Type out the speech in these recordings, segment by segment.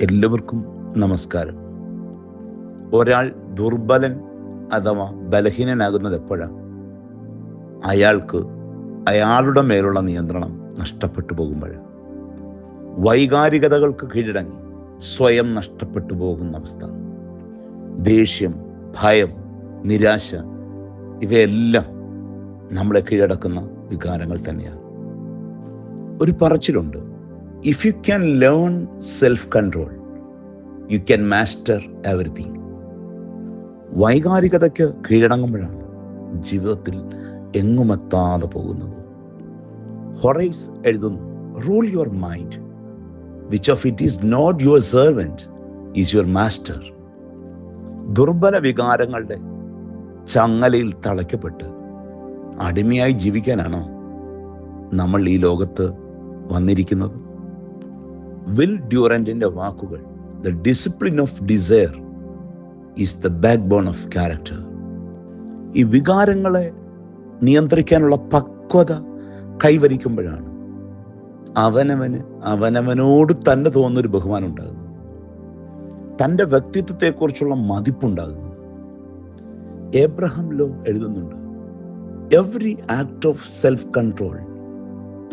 എല്ലാവർക്കും നമസ്കാരം. ഒരാൾ ദുർബലൻ അഥവാ ബലഹീനനാകുന്നത് എപ്പോഴാണ്? അയാൾക്ക് അയാളുടെ മേലുള്ള നിയന്ത്രണം നഷ്ടപ്പെട്ടു പോകുമ്പോഴാണ്. വൈകാരികതകൾക്ക് കീഴടങ്ങി സ്വയം നഷ്ടപ്പെട്ടു പോകുന്ന അവസ്ഥ. ദേഷ്യം ഭയം നിരാശ ഇവയെല്ലാം നമ്മളെ കീഴടക്കുന്ന വികാരങ്ങൾ തന്നെയാണ്. ഒരു പറച്ചിലുണ്ട്. If you can learn self control you can master everything വൈകാരികതയ്ക്ക് കീഴടങ്ങുമ്പോഴാണ് ജീവിതത്തിൽ എങ്ങുമെത്താതെ പോകുന്നത്. ഹൊറൈസ് എഴുതുന്നു rule your mind which of it is not your servant is your master ദുർബല വികാരങ്ങളുടെ ചങ്ങലയിൽ തളയ്ക്കപ്പെട്ട് അടിമയായി ജീവിക്കാനാണോ നമ്മൾ ഈ ലോകത്ത് വന്നിരിക്കുന്നത്? വിൽ ഡ്യൂറന്റിന്റെ വാക്കുകൾ the discipline of desire is the backbone of character ഈ വികാരങ്ങളെ നിയന്ത്രിക്കാനുള്ള പക്വത കൈവരിക്കുമ്പോഴാണ് അവനവന് അവനവനോട് തന്നെ തോന്നുന്നൊരു ബഹുമാനം ഉണ്ടാകുന്നത് തന്റെ വ്യക്തിത്വത്തെക്കുറിച്ചുള്ള മതിപ്പുണ്ടാകുന്നത്. ഏബ്രഹാം ലോ എഴുതുന്നുണ്ട് every act of self control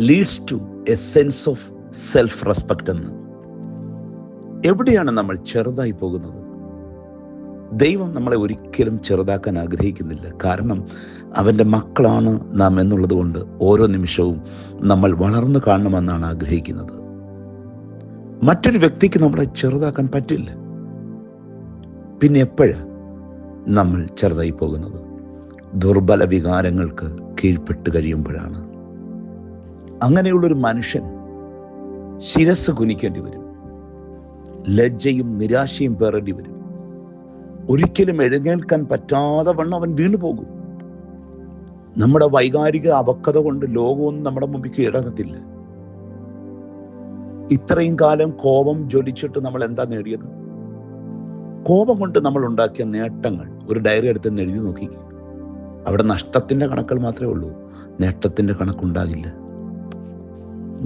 leads to a sense of self respect എന്ന്. എവിടെയാണ് നമ്മൾ ചെറുതായി പോകുന്നത്? ദൈവം നമ്മളെ ഒരിക്കലും ചെറുതാക്കാൻ ആഗ്രഹിക്കുന്നില്ല. കാരണം അവന്റെ മക്കളാണ് നാം എന്നുള്ളത് കൊണ്ട് ഓരോ നിമിഷവും നമ്മൾ വളർന്നു കാണണമെന്നാണ് ആഗ്രഹിക്കുന്നത്. മറ്റൊരു വ്യക്തിക്ക് നമ്മളെ ചെറുതാക്കാൻ പറ്റില്ല. പിന്നെ എപ്പോഴാണ് നമ്മൾ ചെറുതായി പോകുന്നത്? ദുർബല വികാരങ്ങൾക്ക് കീഴ്പ്പെട്ട് കഴിയുമ്പോഴാണ്. അങ്ങനെയുള്ളൊരു മനുഷ്യൻ ശിരസ് കുനിക്കേണ്ടി വരും. ലജ്ജയും നിരാശയും പേറേണ്ടി വരും. ഒരിക്കലും എഴുന്നേൽക്കാൻ പറ്റാതെ വണ്ണം അവൻ വീണു പോകും. നമ്മുടെ വൈകാരിക അപക്വത കൊണ്ട് ലോകമൊന്നും നമ്മുടെ മുമ്പിൽ കീഴടങ്ങത്തില്ല. ഇത്രയും കാലം കോപം ജ്വലിച്ചിട്ട് നമ്മൾ എന്താ നേടിയത്? കോപം കൊണ്ട് നമ്മൾ ഉണ്ടാക്കിയ നേട്ടങ്ങൾ ഒരു ഡയറി എടുത്ത് എഴുതി നോക്കിക്കുക അവിടെ നഷ്ടത്തിന്റെ കണക്കുകൾ മാത്രമേ ഉള്ളൂ. നേട്ടത്തിന്റെ കണക്കുണ്ടാകില്ല.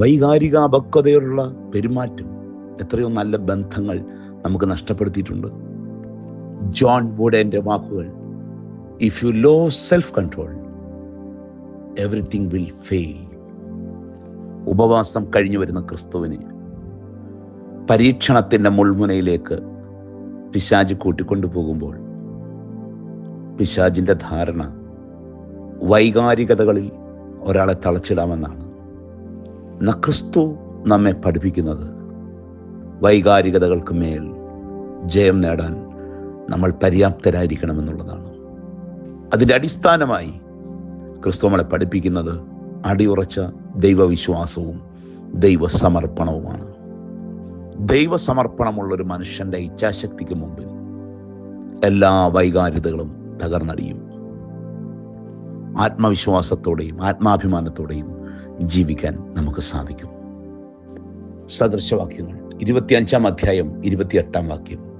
വൈകാരിക അപക്വതയുള്ള പെരുമാറ്റം. എത്രയോ നല്ല ബന്ധങ്ങൾ നമുക്ക് നഷ്ടപ്പെടുത്തിയിട്ടുണ്ട്. ജോൺ വുഡന്റെ വാക്കുകൾ if you lose self control everything will fail ഉപവാസം കഴിഞ്ഞു വരുന്ന ക്രിസ്തുവിനെ പരീക്ഷണത്തിന്റെ മുൾമുനയിലേക്ക് പിശാജ് കൂട്ടിക്കൊണ്ടു പോകുമ്പോൾ പിശാജിന്റെ ധാരണ വൈകാരികതകളിൽ ഒരാളെ തളച്ചിടാമെന്നാണ്. ക്രിസ്തു നമ്മെ പഠിപ്പിക്കുന്നത്. വൈകാരികതകൾക്ക് മേൽ ജയം നേടാൻ നമ്മൾ പര്യാപ്തരായിരിക്കണമെന്നുള്ളതാണ്. അതിന്റെ അടിസ്ഥാനമായി ക്രിസ്തു നമ്മളെ പഠിപ്പിക്കുന്നത് അടിയുറച്ച ദൈവവിശ്വാസവും ദൈവസമർപ്പണവുമാണ്. ദൈവസമർപ്പണമുള്ളൊരു മനുഷ്യന്റെ ഇച്ഛാശക്തിക്ക് മുമ്പിൽ എല്ലാ വൈകാരികതകളും തകർന്നടിയും. ആത്മവിശ്വാസത്തോടെയും ആത്മാഭിമാനത്തോടെയും ജീവിക്കാൻ നമുക്ക് സാധിക്കും. സദൃശവാക്യങ്ങൾ ഇരുപത്തിയഞ്ചാം അധ്യായം ഇരുപത്തിയെട്ടാം വാക്യം.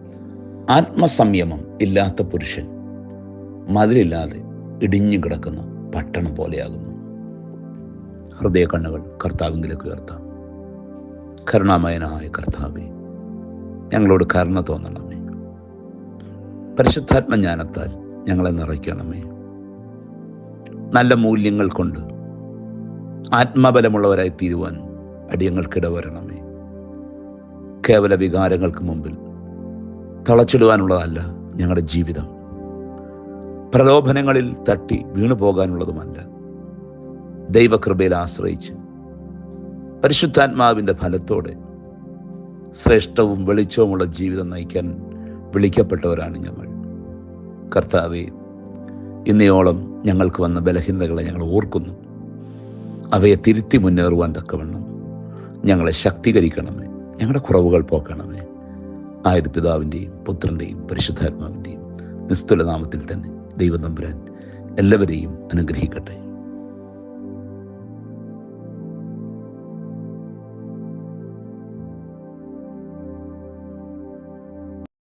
ആത്മസംയമം ഇല്ലാത്ത പുരുഷൻ മതിലില്ലാതെ ഇടിഞ്ഞു കിടക്കുന്ന പട്ടണം പോലെയാകുന്നു. ഹൃദയ കണ്ണുകൾ കർത്താവിങ്കിലേക്ക് ഉയർത്താം. കരുണാമയനായ കർത്താവെ ഞങ്ങളോട് കരുണ തോന്നണമേ. പരിശുദ്ധാത്മജ്ഞാനത്താൽ ഞങ്ങളെ നിറയ്ക്കണമേ. നല്ല മൂല്യങ്ങൾ കൊണ്ട് ആത്മബലമുള്ളവരായി തീരുവാൻ അടിയങ്ങൾക്കിട വരണമേ കേവല വികാരങ്ങൾക്ക് മുമ്പിൽ തളച്ചിടുവാനുള്ളതല്ല ഞങ്ങളുടെ ജീവിതം. പ്രലോഭനങ്ങളിൽ തട്ടി വീണു പോകാനുള്ളതുമല്ല ദൈവകൃപയിൽ ആശ്രയിച്ച് പരിശുദ്ധാത്മാവിന്റെ ഫലത്തോടെ ശ്രേഷ്ഠവും വെളിച്ചവുമുള്ള ജീവിതം നയിക്കാൻ വിളിക്കപ്പെട്ടവരാണ് ഞങ്ങൾ. കർത്താവെ ഇന്നയോളം ഞങ്ങൾക്ക് വന്ന ബലഹീനതകളെ ഞങ്ങൾ ഓർക്കുന്നു. അവയെ തിരുത്തി മുന്നേറുവാൻ തക്കവണ്ണം ഞങ്ങളെ ശക്തീകരിക്കണമേ. ഞങ്ങളുടെ കുറവുകൾ പോക്കണമേ. ആയത് പിതാവിന്റെയും പുത്രന്റെയും പരിശുദ്ധാത്മാവിന്റെയും നിസ്തുല നാമത്തിൽ തന്നെ ദൈവം തമ്പുരാൻ എല്ലാവരെയും അനുഗ്രഹിക്കട്ടെ.